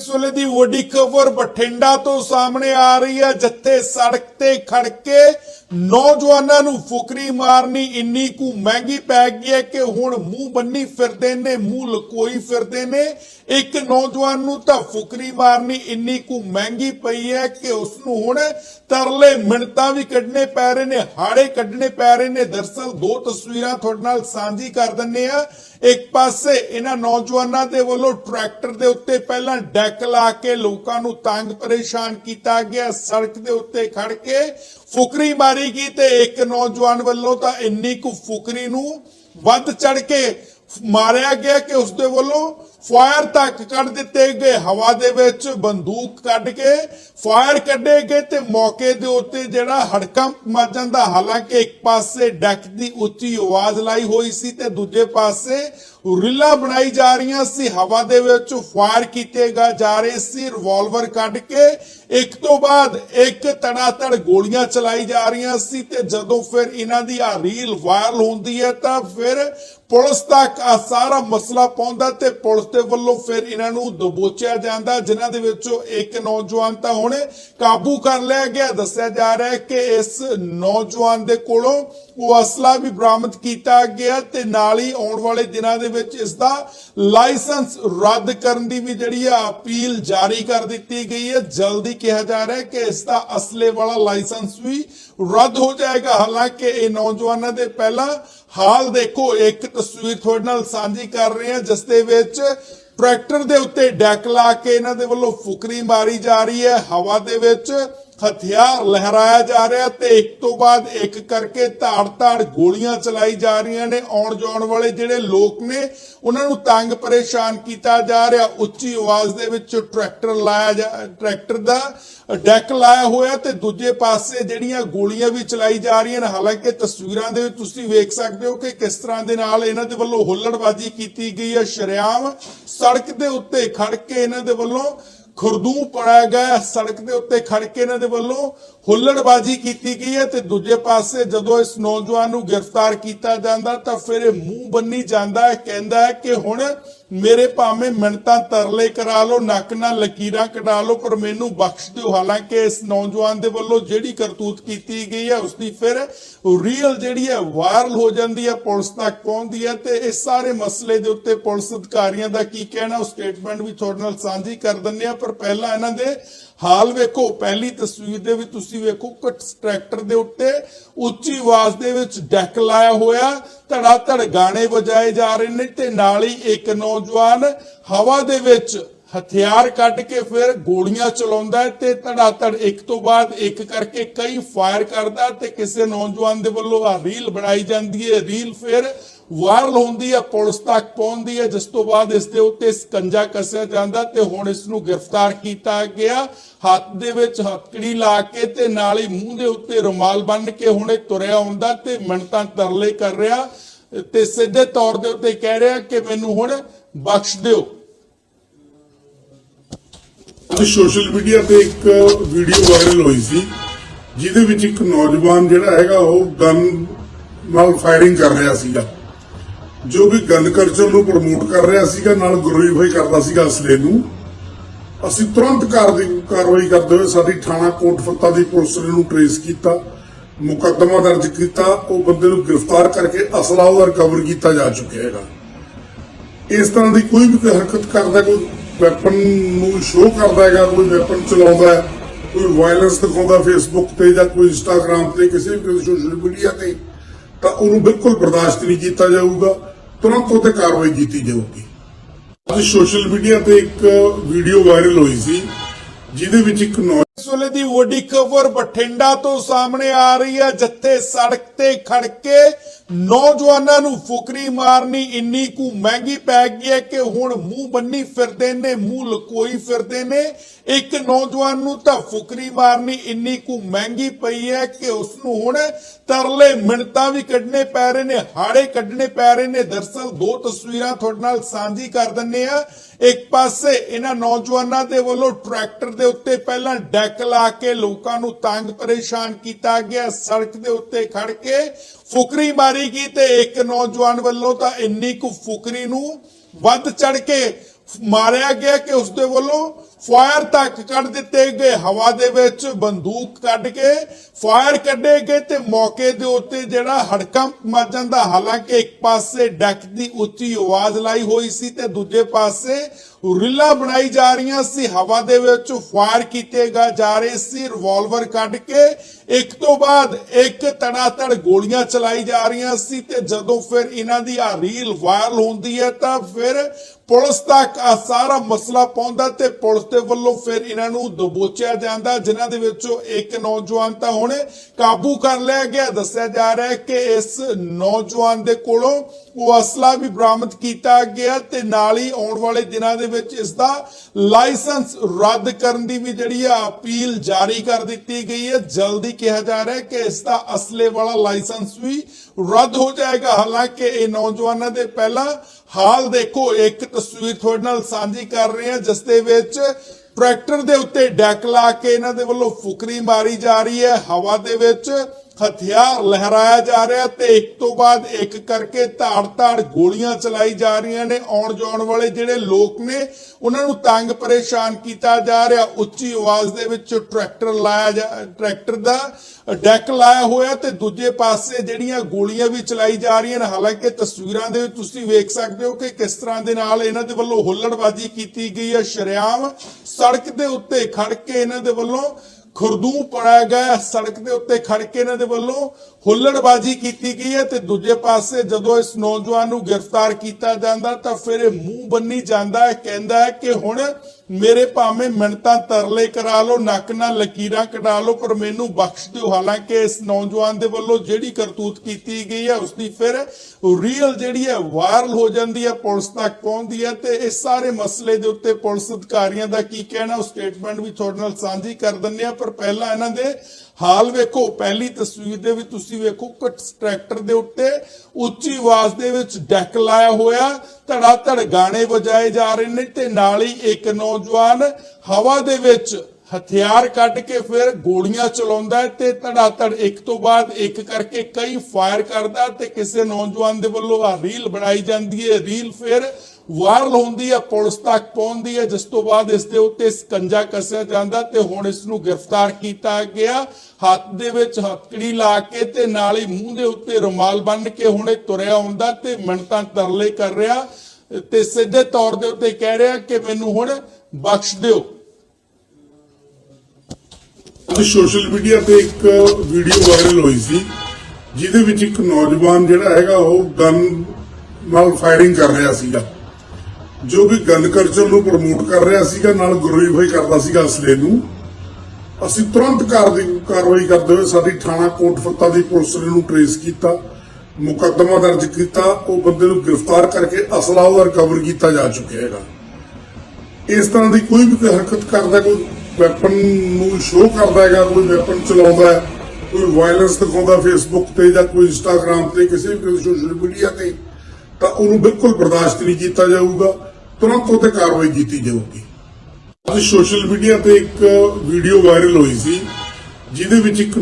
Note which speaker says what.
Speaker 1: ਇਸ ਵੇਲੇ ਦੀ ਵੱਡੀ ਖਬਰ ਬਠਿੰਡਾ ਤੋਂ ਸਾਹਮਣੇ ਆ ਰਹੀ ਹੈ, ਜਿੱਥੇ ਸੜਕ ਤੇ ਖੜ ਕੇ ਨੌਜਵਾਨਾਂ ਨੂੰ ਫੁਕਰੀ ਮਾਰਨੀ ਇੰਨੀ ਕੁ ਮਹਿੰਗੀ ਪੈ ਗਈ ਹੈ ਕਿ ਹੁਣ ਮੂੰਹ ਬੰਨੀ ਫਿਰਦੇ ਨੇ, ਮੂੰਹ ਲਕੋਈ ਫਿਰਦੇ ਨੇ। ਇੱਕ ਨੌਜਵਾਨ ਨੂੰ ਤਾਂ ਫੁਕਰੀ ਮਾਰਨੀ ਇੰਨੀ ਕੁ ਮਹਿੰਗੀ ਪਈ ਹੈ ਕਿ ਉਸ ਨੂੰ ਹੁਣ ਤਰਲੇ ਮਿੰਟਾਂ ਵੀ ਕੱਢਣੇ ਪੈ ਰਹੇ ਨੇ, ਹਾੜੇ ਕੱਢਣੇ ਪੈ ਰਹੇ ਨੇ। ਦਰਸਲ ਦੋ ਤਸਵੀਰਾਂ ਤੁਹਾਡੇ ਨਾਲ ਸਾਂਝੀ ਕਰ ਦਿੰਨੇ ਆ ਇੱਕ ਪਾਸੇ ਇਹਨਾਂ ਨੌਜਵਾਨਾਂ ਦੇ ਵੱਲੋਂ ਟਰੈਕਟਰ ਦੇ ਉੱਤੇ ਪਹਿਲਾਂ ਡੈਕ ਲਾ ਕੇ ਲੋਕਾਂ ਨੂੰ ਤੰਗ ਪਰੇਸ਼ਾਨ ਕੀਤਾ ਗਿਆ, ਸੜਕ ਦੇ ਉੱਤੇ ਖੜ ਕੇ ਫੁਕਰੀ ਮਾਰੀ ਗਈ ਤੇ ਇੱਕ ਨੌਜਵਾਨ ਵੱਲੋਂ ਤਾਂ ਇੰਨੀ ਕੁ ਫੁਕਰੀ ਨੂੰ ਵੱਧ ਚੜ ਕੇ ਮਾਰਿਆ ਗਿਆ ਕਿ ਉਸ ਦੇ ਵੱਲੋਂ ਫਾਇਰ ਤੱਕ ਕੱਢ ਦਿੱਤੇ ਗਏ। ਹਵਾ ਦੇ ਵਿੱਚ ਬੰਦੂਕ ਕੱਢ ਕੇ ਫਾਇਰ ਕੱਢੇ ਗਏ ਤੇ ਮੌਕੇ ਦੇ ਉੱਤੇ ਜਿਹੜਾ ਹੜਕੰਪ ਮਚ ਜਾਂਦਾ, ਹਾਲਾਂਕਿ ਇੱਕ ਪਾਸੇ ਡੈਕ ਦੀ ਉੱਚੀ ਆਵਾਜ਼ ਲਾਈ ਹੋਈ ਸੀ ਤੇ ਦੂਜੇ ਪਾਸੇ ਰਿਲਾ ਬਣਾਈ ਜਾ ਰਹੀਆਂ ਸੀ। ਹਵਾ ਦੇ ਵਿੱਚ ਫਾਇਰ ਕੀਤੇ ਜਾ ਰਹੇ ਸੀ ਰਿਵਾਲਵਰ ਕੱਢ ਕੇ ਇੱਕ ਤੋਂ ਬਾਅਦ ਇੱਕ ਤੜਾਤੜ ਗੋਲੀਆਂ ਚਲਾਈ ਜਾ ਰਹੀਆਂ ਸੀ ਤੇ ਜਦੋਂ ਫਿਰ ਇਹਨਾਂ ਦੀ ਆ ਰੀਲ ਵਾਇਰਲ ਹੁੰਦੀ ਹੈ ਤਾਂ ਫਿਰ ਪੁਲਿਸ ਤੱਕ ਆ ਸਾਰਾ ਮਸਲਾ ਪਹੁੰਚਦਾ ਤੇ ਪੁਲਿਸ ਦੇ ਵੱਲੋਂ ਫਿਰ ਇਹਨਾਂ ਨੂੰ ਦਬੋਚਿਆ ਜਾਂਦਾ, ਜਿਨ੍ਹਾਂ ਦੇ ਵਿੱਚੋਂ ਇੱਕ ਨੌਜਵਾਨ ਤਾਂ ਹੁਣ ਕਾਬੂ ਕਰ ਲਿਆ ਗਿਆ। ਦੱਸਿਆ ਜਾ ਰਿਹਾ ਹੈ ਕਿ ਇਸ ਨੌਜਵਾਨ ਦੇ ਕੋਲੋਂ ਉਹ ਅਸਲਾ ਵੀ ਬਰਾਮਦ ਕੀਤਾ ਗਿਆ ਤੇ ਨਾਲ ਹੀ ਆਉਣ ਵਾਲੇ ਦਿਨਾਂ ਦੇ ਵਿੱਚ ਇਸ ਦਾ ਲਾਇਸੈਂਸ ਰੱਦ ਕਰਨ ਦੀ ਵੀ ਜਿਹੜੀ ਆ ਅਪੀਲ ਜਾਰੀ ਕਰ ਦਿੱਤੀ ਗਈ ਹੈ। ਜਲਦੀ ਕਿਹਾ ਜਾ ਰਿਹਾ ਹੈ ਕਿ ਇਸ ਦਾ ਅਸਲੇ ਵਾਲਾ ਲਾਇਸੈਂਸ ਵੀ ਰੱਦ ਹੋ ਜਾਏਗਾ। ਹਾਲਾਂਕਿ ਇਹ ਨੌਜਵਾਨਾਂ ਦੇ ਪਹਿਲਾਂ ਹਾਲ ਦੇਖੋ, ਇੱਕ ਤਸਵੀਰ ਤੁਹਾਡੇ ਨਾਲ ਸਾਂਝੀ ਕਰ ਰਹੇ ਹਾਂ, ਜਿਸ ਦੇ ਵਿੱਚ ਟਰੈਕਟਰ ਦੇ ਉੱਤੇ ਡੈਕ ਲਾ ਕੇ ਇਹਨਾਂ ਦੇ ਵੱਲੋਂ ਫੁਕਰੀ ਮਾਰੀ ਜਾ ਰਹੀ ਹੈ। ਹਵਾ ਦੇ ਵਿੱਚ ਹਥਿਆਰ ਲਹਿਰਾਇਆ ਜਾ ਰਿਹਾ ਤੇ ਇੱਕ ਤੋਂ ਬਾਅਦ ਇੱਕ ਕਰਕੇ ਧਾੜ-ਧਾੜ ਗੋਲੀਆਂ ਚਲਾਈ ਜਾ ਰਹੀਆਂ ਨੇ, ਆਉਣ ਜਾਣ ਵਾਲੇ ਜਿਹੜੇ ਲੋਕ ਨੇ, ਉਹਨਾਂ ਨੂੰ ਤੰਗ ਪਰੇਸ਼ਾਨ ਕੀਤਾ ਜਾ ਰਿਹਾ। ਉੱਚੀ ਆਵਾਜ਼ ਦੇ ਵਿੱਚ ਟਰੈਕਟਰ ਲਾਇਆ ਜਾ, ਟਰੈਕਟਰ ਦਾ ਡੈਕ ਲਾਇਆ ਹੋਇਆ ਤੇ ਦੂਜੇ ਪਾਸੇ ਜਿਹੜੀਆਂ ਗੋਲੀਆਂ ਵੀ ਚਲਾਈ ਜਾ ਰਹੀਆਂ ਨੇ, ਹਾਲਾਂਕਿ ਤਸਵੀਰਾਂ ਦੇ ਵਿੱਚ ਤੁਸੀਂ ਵੇਖ ਸਕਦੇ ਹੋ ਕਿ ਕਿਸ ਤਰ੍ਹਾਂ ਦੇ ਨਾਲ ਇਹਨਾਂ ਦੇ ਵੱਲੋਂ ਹੁੱਲੜਬਾਜ਼ੀ ਕੀਤੀ ਗਈ ਹੈ। ਸ਼ਰੇਆਮ ਸੜਕ ਦੇ ਉੱਤੇ ਖੜ ਕੇ ਇਹਨਾਂ ਦੇ ਵੱਲੋਂ ਖੁਰਦੂ ਪੜਾਇਆ ਗਿਆ ਸੜਕ ਦੇ ਉੱਤੇ ਖੜ ਕੇ ਇਹਨਾਂ ਦੇ ਵੱਲੋਂ ਹੁੱਲੜਬਾਜ਼ੀ ਕੀਤੀ ਗਈ ਹੈ ਤੇ ਦੂਜੇ ਪਾਸੇ ਜਦੋਂ ਇਸ ਨੌਜਵਾਨ ਨੂੰ ਗ੍ਰਿਫਤਾਰ ਕੀਤਾ ਜਾਂਦਾ ਤਾਂ ਫਿਰ ਇਹ ਮੂੰਹ ਬੰਨੀ ਜਾਂਦਾ ਹੈ, ਕਹਿੰਦਾ ਹੈ ਕਿ ਹੁਣ ਮੇਰੇ ਭਾਵੇਂ ਮਿੰਟਾਂ ਤਰਲੇ ਕਰਾ ਲਓ, ਨੱਕ ਨਾਲ ਲਕੀਰਾਂ ਕਢਾ ਲਓ, ਪਰ ਮੈਨੂੰ ਬਖਸ਼ ਦਿਓ। ਹਾਲਾਂਕਿ ਇਸ ਨੌਜਵਾਨ ਦੇ ਵੱਲੋਂ ਜਿਹੜੀ ਕਰਤੂਤ ਕੀਤੀ ਗਈ ਹੈ ਉਸ ਦੀ ਫਿਰ ਰੀਅਲ ਜਿਹੜੀ ਹੈ ਵਾਇਰਲ ਹੋ ਜਾਂਦੀ ਹੈ, ਪੁਲਿਸ ਤੱਕ ਪਹੁੰਚਦੀ ਹੈ ਤੇ ਇਸ ਸਾਰੇ ਮਸਲੇ ਦੇ ਉੱਤੇ ਪੁਲਿਸ ਅਧਿਕਾਰੀਆਂ ਦਾ ਕੀ ਕਹਿਣਾ, ਉਹ ਸਟੇਟਮੈਂਟ ਵੀ ਤੁਹਾਡੇ ਨਾਲ ਸਾਂਝੀ ਕਰ ਦਿੰਦੇ ਆ ਪਰ ਪਹਿਲਾਂ ਇਹਨਾਂ ਦੇ ਹਾਲ ਵੇਖੋ, ਪਹਿਲੀ ਤਸਵੀਰ ਦੇ ਵਿੱਚ ਤੁਸੀਂ ਵੇਖੋ ਟਰੈਕਟਰ ਦੇ ਉੱਤੇ ਉੱਚੀ ਆਵਾਜ਼ ਦੇ ਵਿੱਚ ਡੈਕ ਲਾਇਆ ਹੋਇਆ ਧੜਾ ਧੜ ਗਾਣੇ ਵਜਾਏ ਜਾ ਰਹੇ ਨੇ ਤੇ ਨਾਲ ਹੀ ਇੱਕ ਨੌਜਵਾਨ ਹਵਾ ਦੇ ਵਿੱਚ ਹਥਿਆਰ ਕੱਢ ਕੇ ਫਿਰ ਗੋਲੀਆਂ ਚਲਾਉਂਦਾ ਤੇ ਧੜਾ ਧੜ ਇੱਕ ਤੋਂ ਬਾਅਦ ਇੱਕ ਕਰਕੇ ਕਈ ਫਾਇਰ ਕਰਦਾ ਤੇ ਕਿਸੇ ਨੌਜਵਾਨ ਦੇ ਵੱਲੋਂ ਆ ਰੀਲ ਬਣਾਈ ਜਾਂਦੀ ਹੈ। ਰੀਲ ਫਿਰ ਵਾਇਰਲ ਹੁੰਦੀ ਹੈ ਪੁਲਿਸ ਤੱਕ ਪਹੁੰਚਦੀ ਹੈ ਜਿਸ ਤੋਂ ਬਾਅਦ ਇਸ ਦੇ ਉੱਤੇ ਸਕੰਜਾ ਕੱਸਿਆ ਜਾਂਦਾ ਤੇ ਹੁਣ ਇਸ ਨੂੰ ਗ੍ਰਿਫਤਾਰ ਕੀਤਾ ਗਿਆ। ਹੱਥ ਦੇ ਵਿੱਚ ਹੱਥਕੜੀ ਲਾ ਕੇ ਤੇ ਨਾਲ ਹੀ ਮੂੰਹ ਦੇ ਉੱਤੇ ਰੁਮਾਲ ਬੰਨ੍ਹ ਕੇ ਹੁਣ ਤੁਰਿਆ ਹੁੰਦਾ ਤੇ ਮਿੰਟਾਂ ਤਰਲੇ ਕਰ ਰਿਹਾ। ਤੇ ਸਿੱਧੇ ਤੌਰ ਦੇ ਉੱਤੇ ਕਹਿ ਰਿਹਾ ਕਿ ਮੈਨੂੰ ਹੁਣ ਬਖਸ਼ ਦਿਓ।
Speaker 2: ਸੋਸ਼ਲ ਮੀਡੀਆ ਤੇ ਇੱਕ ਵੀਡੀਓ ਵਾਇਰਲ ਹੋਈ ਸੀ, ਜਿਹਦੇ ਵਿੱਚ ਇੱਕ ਨੌਜਵਾਨ ਜਿਹੜਾ ਹੈਗਾ ਉਹ ਗਨ ਨਾਲ ਫਾਇਰਿੰਗ ਕਰ ਰਿਹਾ ਸੀਗਾ। ਜੋ ਵੀ ਗਨ ਕਲਚਰ ਨੂੰ ਪ੍ਰਮੋਟ ਕਰ ਰਿਹਾ ਸੀਗਾ, ਨਾਲ ਗਲੋਰੀਫਾਈ ਕਰਦਾ ਸੀਗਾ ਅਸਲੇ ਨੂੰ, ਅਸੀਂ ਤੁਰੰਤ ਕਾਰਵਾਈ ਕਰਦੇ ਹੋਏ ਸਾਡੀ ਥਾਣਾ ਕੋਟਫੱਤਾ ਦੀ ਪੁਲਿਸ ਨੇ ਨੂੰ ਟਰੇਸ ਕੀਤਾ, ਮੁਕੱਦਮਾ ਦਰਜ ਕੀਤਾ, ਉਹ ਬੰਦੇ ਨੂੰ ਗ੍ਰਿਫਤਾਰ ਕਰਕੇ ਅਸਲਾ ਉਹਦਾ ਰਿਕਵਰ ਕੀਤਾ ਜਾ ਚੁੱਕਿਆ ਹੈਗਾ। ਇਸ ਤਰ੍ਹਾਂ ਦੀ ਕੋਈ ਵੀ ਹਰਕਤ ਕਰਦਾ, ਕੋਈ ਵੈਪਨ ਨੂੰ ਸ਼ੋਅ ਕਰਦਾ ਹੈਗਾ, ਕੋਈ ਵੈਪਨ ਚਲਾਉਂਦਾ, ਕੋਈ ਵਾਇਲੈਂਸ ਦਿਖਾਉਂਦਾ ਫੇਸਬੁੱਕ ਤੇ ਜਾਂ ਕੋਈ ਇੰਸਟਾਗ੍ਰam ਤੇ, ਕਿਸੇ ਵੀ ਸੋਸ਼ਲ ਮੀਡੀਆ ਤੇ, ਤਾਂ ਉਹਨੂੰ ਬਿਲਕੁਲ ਬਰਦਾਸ਼ਤ ਨਹੀਂ ਕੀਤਾ ਜਾਊਗਾ। ਤੁਰੰਤ ਉਹ ਤੇ ਕਾਰਵਾਈ ਕੀਤੀ ਜਾਊਗੀ। ਅੱਜ ਸੋਸ਼ਲ ਮੀਡੀਆ ਤੇ ਇੱਕ ਵੀਡੀਓ ਵਾਇਰਲ ਹੋਈ ਸੀ, ਜਿਹਦੇ ਵਿੱਚ ਇੱਕ ਨੌਜਵਾਨ
Speaker 1: ਇਸ ਵੇਲੇ ਦੀ ਵੱਡੀ ਖਬਰ ਬਠਿੰਡਾ ਤੋਂ ਸਾਹਮਣੇ ਆ ਰਹੀ ਹੈ, ਜਿੱਥੇ ਸੜਕ ਤੇ ਖੜ ਕੇ ਨੌਜਵਾਨਾਂ ਨੂੰ ਫੁਕਰੀ ਮਾਰਨੀ ਇੰਨੀ ਕੁ ਮਹਿੰਗੀ ਪੈ ਗਈ ਹੈ ਕਿ ਹੁਣ ਮੂੰਹ ਬੰਨੀ ਫਿਰਦੇ ਨੇ, ਮੂੰਹ ਲਕੋਈ ਫਿਰਦੇ ਨੇ। ਇੱਕ ਨੌਜਵਾਨ ਨੂੰ ਤਾਂ ਫੁਕਰੀ ਮਾਰਨੀ ਇੰਨੀ ਕੁ ਮਹਿੰਗੀ ਪਈ ਹੈ ਕਿ ਉਸ ਨੂੰ ਹੁਣ ਤਰਲੇ ਮਿੰਟਾਂ ਵੀ ਕੱਢਣੇ ਪੈ ਰਹੇ ਨੇ, ਹਾੜੇ ਕੱਢਣੇ ਪੈ ਰਹੇ ਨੇ। ਦਰਸਲ ਦੋ ਤਸਵੀਰਾਂ ਤੁਹਾਡੇ ਨਾਲ ਸਾਂਝੀ ਕਰ ਦਿੰਨੇ ਆ ਇੱਕ ਪਾਸੇ ਇਹਨਾਂ ਨੌਜਵਾਨਾਂ ਦੇ ਵੱਲੋਂ ਟਰੈਕਟਰ ਦੇ ਉੱਤੇ ਪਹਿਲਾਂ ਡੈਕ ਲਾ ਕੇ ਲੋਕਾਂ ਨੂੰ ਤੰਗ ਪਰੇਸ਼ਾਨ ਕੀਤਾ ਗਿਆ। ਸੜਕ ਦੇ ਉੱਤੇ ਖੜ ਕੇ ਫੁਕਰੀ ਮਾਰੀ ਗਈ ਤੇ ਇੱਕ ਨੌਜਵਾਨ ਵੱਲੋਂ ਤਾਂ ਇੰਨੀ ਕੁ ਫੁਕਰੀ ਨੂੰ ਵੱਧ ਚੜ ਕੇ ਮਾਰਿਆ ਗਿਆ ਕਿ ਉਸ ਦੇ ਵੱਲੋਂ ਫਾਇਰ ਤੱਕ ਕੱਢ ਦਿੱਤੇ ਗਏ। ਹਵਾ ਦੇ ਵਿੱਚ ਬੰਦੂਕ ਕੱਢ ਕੇ ਫਾਇਰ ਕੱਢੇ ਗਏ ਤੇ ਮੌਕੇ ਦੇ ਉੱਤੇ ਜਿਹੜਾ ਹੜਕੰਪ ਮਚ ਜਾਂਦਾ, ਹਾਲਾਂਕਿ ਇੱਕ ਪਾਸੇ ਡੈਕ ਦੀ ਉੱਚੀ ਆਵਾਜ਼ ਲਾਈ ਹੋਈ ਸੀ ਤੇ ਦੂਜੇ ਪਾਸੇ ਰਿਲਾ ਬਣਾਈ ਜਾ ਰਹੀਆਂ ਸੀ, ਹਵਾ ਦੇ ਵਿੱਚ ਫਾਇਰ ਕੀਤੇ ਗਾ ਜਾ ਰਹੇ ਸੀ ਰਿਵਾਲਵਰ ਕੱਢ ਕੇ ਇੱਕ ਤੋਂ ਬਾਅਦ ਇੱਕ ਤੜਾਤੜ ਗੋਲੀਆਂ ਚਲਾਈ ਜਾ ਰਹੀਆਂ ਸੀ ਤੇ ਜਦੋਂ ਫਿਰ ਇਹਨਾਂ ਦੀ ਆ ਰੀਲ ਵਾਇਰਲ ਹੁੰਦੀ ਹੈ ਤਾਂ ਫਿਰ ਪੁਲਿਸ ਤੱਕ ਆ ਸਾਰਾ ਮਸਲਾ ਪਹੁੰਚਦਾ ਤੇ ਪੁਲਿਸ ਦੇ ਵੱਲੋਂ ਫਿਰ ਇਹਨਾਂ ਨੂੰ ਦਬੋਚਿਆ ਜਾਂਦਾ, ਜਿਨ੍ਹਾਂ ਦੇ ਵਿੱਚੋਂ ਇੱਕ ਨੌਜਵਾਨ ਤਾਂ ਹੁਣ ਕਾਬੂ ਕਰ ਲਿਆ ਗਿਆ। ਦੱਸਿਆ ਜਾ ਰਿਹਾ ਹੈ ਕਿ ਇਸ ਨੌਜਵਾਨ ਦੇ ਕੋਲੋਂ ਉਹ ਅਸਲਾ ਵੀ ਬਰਾਮਦ ਕੀਤਾ ਗਿਆ ਤੇ ਨਾਲ ਹੀ ਆਉਣ ਵਾਲੇ ਦਿਨਾਂ ਦੇ ਵਿੱਚ ਇਸ ਦਾ ਲਾਇਸੈਂਸ ਰੱਦ ਕਰਨ ਦੀ ਵੀ ਜਿਹੜੀ ਆ ਅਪੀਲ ਜਾਰੀ ਕਰ ਦਿੱਤੀ ਗਈ ਹੈ। ਜਲਦੀ ਕਿਹਾ ਜਾ ਰਿਹਾ ਹੈ ਕਿ ਇਸ ਦਾ ਅਸਲੇ ਵਾਲਾ ਲਾਇਸੈਂਸ ਵੀ ਰੱਦ ਹੋ ਜਾਏਗਾ। ਹਾਲਾਂਕਿ ਇਹ ਨੌਜਵਾਨਾਂ ਦੇ ਪਹਿਲਾਂ ਹਾਲ ਦੇਖੋ, ਇੱਕ ਤਸਵੀਰ ਤੁਹਾਡੇ ਨਾਲ ਸਾਂਝੀ ਕਰ ਰਹੇ ਹਾਂ, ਜਿਸ ਦੇ ਵਿੱਚ ਟਰੈਕਟਰ ਦੇ ਉੱਤੇ ਡੈਕ ਲਾ ਕੇ ਇਹਨਾਂ ਦੇ ਵੱਲੋਂ ਫੁਕਰੀ ਮਾਰੀ ਜਾ ਰਹੀ ਹੈ। ਹਵਾ ਦੇ ਵਿੱਚ ਹਥਿਆਰ ਲਹਿਰਾਇਆ ਜਾ ਰਿਹਾ ਤੇ ਇੱਕ ਤੋਂ ਬਾਅਦ ਇੱਕ ਕਰਕੇ ਧਾੜ-ਧਾੜ ਗੋਲੀਆਂ ਚਲਾਈ ਜਾ ਰਹੀਆਂ ਨੇ ਆਉਣ ਜਾਣ ਵਾਲੇ ਜਿਹੜੇ ਲੋਕ ਨੇ, ਉਹਨਾਂ ਨੂੰ ਤੰਗ ਪਰੇਸ਼ਾਨ ਕੀਤਾ ਜਾ ਰਿਹਾ। ਉੱਚੀ ਆਵਾਜ਼ ਦੇ ਵਿੱਚ ਟਰੈਕਟਰ ਲਾਇਆ ਟਰੈਕਟਰ ਦਾ ਡੈਕ ਲਾਇਆ ਹੋਇਆ ਤੇ ਦੂਜੇ ਪਾਸੇ ਜਿਹੜੀਆਂ ਗੋਲੀਆਂ ਵੀ ਚਲਾਈ ਜਾ ਰਹੀਆਂ ਨੇ, ਹਾਲਾਂਕਿ ਤਸਵੀਰਾਂ ਦੇ ਵਿੱਚ ਤੁਸੀਂ ਵੇਖ ਸਕਦੇ ਹੋ ਕਿ ਕਿਸ ਤਰ੍ਹਾਂ ਦੇ ਨਾਲ ਇਹਨਾਂ ਦੇ ਵੱਲੋਂ ਹੁੱਲੜਬਾਜ਼ੀ ਕੀਤੀ ਗਈ ਹੈ। ਸ਼ਰੇਆਮ ਸੜਕ ਦੇ ਉੱਤੇ ਖੜ ਕੇ ਇਹਨਾਂ ਦੇ ਵੱਲੋਂ ਖੁਰਦੂ ਪੜਾਇਆ ਗਿਆ ਸੜਕ ਦੇ ਉੱਤੇ ਖੜ ਕੇ ਇਹਨਾਂ ਦੇ ਵੱਲੋਂ ਹੁੱਲੜਬਾਜ਼ੀ ਕੀਤੀ ਗਈ ਹੈ ਤੇ ਦੂਜੇ ਪਾਸੇ ਜਦੋਂ ਇਸ ਨੌਜਵਾਨ ਨੂੰ ਗ੍ਰਿਫਤਾਰ ਕੀਤਾ ਜਾਂਦਾ ਤਾਂ ਫਿਰ ਇਹ ਮੂੰਹ ਬੰਨੀ ਜਾਂਦਾ ਹੈ, ਕਹਿੰਦਾ ਹੈ ਕਿ ਹੁਣ ਮੇਰੇ ਭਾਵੇਂ ਮਿੰਟਾਂ ਤਰਲੇ ਕਰਾ ਲਓ, ਨੱਕ ਨਾਲ ਲਕੀਰਾਂ ਕਢਾ ਲਓ, ਪਰ ਮੈਨੂੰ ਬਖਸ਼ ਦਿਓ। ਹਾਲਾਂਕਿ ਇਸ ਨੌਜਵਾਨ ਦੇ ਵੱਲੋਂ ਜਿਹੜੀ ਕਰਤੂਤ ਕੀਤੀ ਗਈ ਹੈ ਉਸ ਦੀ ਫਿਰ ਰੀਅਲ ਜਿਹੜੀ ਹੈ ਵਾਇਰਲ ਹੋ ਜਾਂਦੀ ਹੈ, ਪੁਲਿਸ ਤੱਕ ਪਹੁੰਚਦੀ ਹੈ ਤੇ ਇਸ ਸਾਰੇ ਮਸਲੇ ਦੇ ਉੱਤੇ ਪੁਲਿਸ ਅਧਿਕਾਰੀਆਂ ਦਾ ਕੀ ਕਹਿਣਾ, ਉਹ ਸਟੇਟਮੈਂਟ ਵੀ ਤੁਹਾਡੇ ਨਾਲ ਸਾਂਝੀ ਕਰ ਦਿੰਦੇ ਆ ਪਰ ਪਹਿਲਾਂ ਇਹਨਾਂ ਦੇ ਹਾਲ ਵੇਖੋ। ਪਹਿਲੀ ਤਸਵੀਰ ਦੇ ਵਿੱਚ ਤੁਸੀਂ ਵੇਖੋ ਕਿ ਟਰੈਕਟਰ ਦੇ ਉੱਤੇ ਉੱਚੀ ਆਵਾਜ਼ ਦੇ ਵਿੱਚ ਡੈਕ ਲਾਇਆ ਹੋਇਆ ਧੜਾ ਧੜ ਗਾਣੇ ਵਜਾਏ ਜਾ ਰਹੇ ਨੇ ਤੇ ਨਾਲ ਹੀ ਇੱਕ ਨੌਜਵਾਨ ਹਵਾ ਦੇ ਵਿੱਚ ਹਥਿਆਰ ਕੱਢ ਕੇ ਫਿਰ ਗੋਲੀਆਂ ਚਲਾਉਂਦਾ ਤੇ ਧੜਾ ਧੜ ਇੱਕ ਤੋਂ ਬਾਅਦ ਇੱਕ ਕਰਕੇ ਕਈ ਫਾਇਰ ਕਰਦਾ ਤੇ ਕਿਸੇ ਨੌਜਵਾਨ ਦੇ ਵੱਲੋਂ ਆ ਰੀਲ ਬਣਾਈ ਜਾਂਦੀ ਹੈ। ਰੀਲ ਫਿਰ ਵਾਇਰਲ ਹੁੰਦੀ ਹੈ ਪੁਲਿਸ ਤੱਕ ਪਹੁੰਚਦੀ ਹੈ ਜਿਸ ਤੋਂ ਬਾਅਦ ਇਸ ਦੇ ਉੱਤੇ ਸਕੰਜਾ ਕੱਸਿਆ ਜਾਂਦਾ ਤੇ ਹੁਣ ਇਸ ਨੂੰ ਗ੍ਰਿਫਤਾਰ ਕੀਤਾ ਗਿਆ। ਹੱਥ ਦੇ ਵਿੱਚ ਹੱਥਕੜੀ ਲਾ ਕੇ ਤੇ ਨਾਲ ਹੀ ਮੂੰਹ ਦੇ ਉੱਤੇ ਰੁਮਾਲ ਬੰਨ੍ਹ ਕੇ ਹੁਣ ਤੁਰਿਆ ਹੁੰਦਾ ਤੇ ਮਿੰਟਾਂ ਤਰਲੇ ਕਰ ਰਿਹਾ। ਤੇ ਸਿੱਧੇ ਤੌਰ ਦੇ ਉੱਤੇ ਕਹਿ ਰਿਹਾ ਕਿ ਮੈਨੂੰ ਹੁਣ ਬਖਸ਼ ਦਿਓ।
Speaker 2: ਸੋਸ਼ਲ ਮੀਡੀਆ ਤੇ ਇੱਕ ਵੀਡੀਓ ਵਾਇਰਲ ਹੋਈ ਸੀ, ਜਿਹਦੇ ਵਿੱਚ ਇੱਕ ਨੌਜਵਾਨ ਜਿਹੜਾ ਹੈਗਾ, ਉਹ ਗਨ ਨਾਲ ਫਾਇਰਿੰਗ ਕਰ ਰਿਹਾ ਸੀਗਾ। ਜੋ ਵੀ ਗਨ ਕਲਚਰ ਨੂੰ ਪ੍ਰਮੋਟ ਕਰ ਰਿਹਾ ਸੀਗਾ, ਨਾਲ ਗਲੋਰੀਫਾਈ ਕਰਦਾ ਸੀਗਾ ਅਸਲੇ ਨੂੰ, ਅਸੀਂ ਤੁਰੰਤ ਕਾਰਵਾਈ ਕਰਦੇ ਹੋਏ ਸਾਡੀ ਥਾਣਾ ਕੋਟਫੱਤਾ ਦੀ ਪੁਲਿਸ ਨੇ ਨੂੰ ਟ੍ਰੇਸ ਕੀਤਾ, ਮੁਕੱਦਮਾ ਦਰਜ ਕੀਤਾ, ਉਹ ਬੰਦੇ ਨੂੰ ਗ੍ਰਿਫਤਾਰ ਕਰਕੇ ਅਸਲਾ ਉਹਦਾ ਰਿਕਵਰ ਕੀਤਾ ਜਾ ਚੁੱਕਿਆ ਹੈਗਾ। ਇਸ ਤਰ੍ਹਾਂ ਦੀ ਕੋਈ ਵੀ ਹਰਕਤ ਕਰਦਾ, ਕੋਈ ਵੈਪਨ ਨੂੰ ਸ਼ੋਅ ਕਰਦਾ ਹੈਗਾ, ਕੋਈ ਵੈਪਨ ਚਲਾਉਂਦਾ ਹੈ ਕੋਈ ਵਾਇਲੈਂਸ ਦਿਖਾਉਂਦਾ ਫੇਸਬੁੱਕ ਤੇ ਜਾਂ ਕੋਈ ਇੰਸਟਾਗ੍ਰam ਤੇ, ਕਿਸੇ ਵੀ ਸੋਸ਼ਲ ਮੀਡੀਆ ਤੇ, ਤਾਂ ਉਹਨੂੰ ਬਿਲਕੁਲ ਬਰਦਾਸ਼ਤ ਨਹੀਂ ਕੀਤਾ ਜਾਊਗਾ। ਤੁਰੰਤ ਉਹ ਕਾਰਵਾਈ ਕੀਤੀ ਜਾਊਗੀ। ਅੱਜ ਸੋਸ਼ਲ ਮੀਡੀਆ ਤੇ ਇੱਕ ਵੀਡੀਓ ਵਾਇਰਲ ਹੋਈ ਸੀ, ਜਿਹਦੇ ਵਿੱਚ ਇੱਕ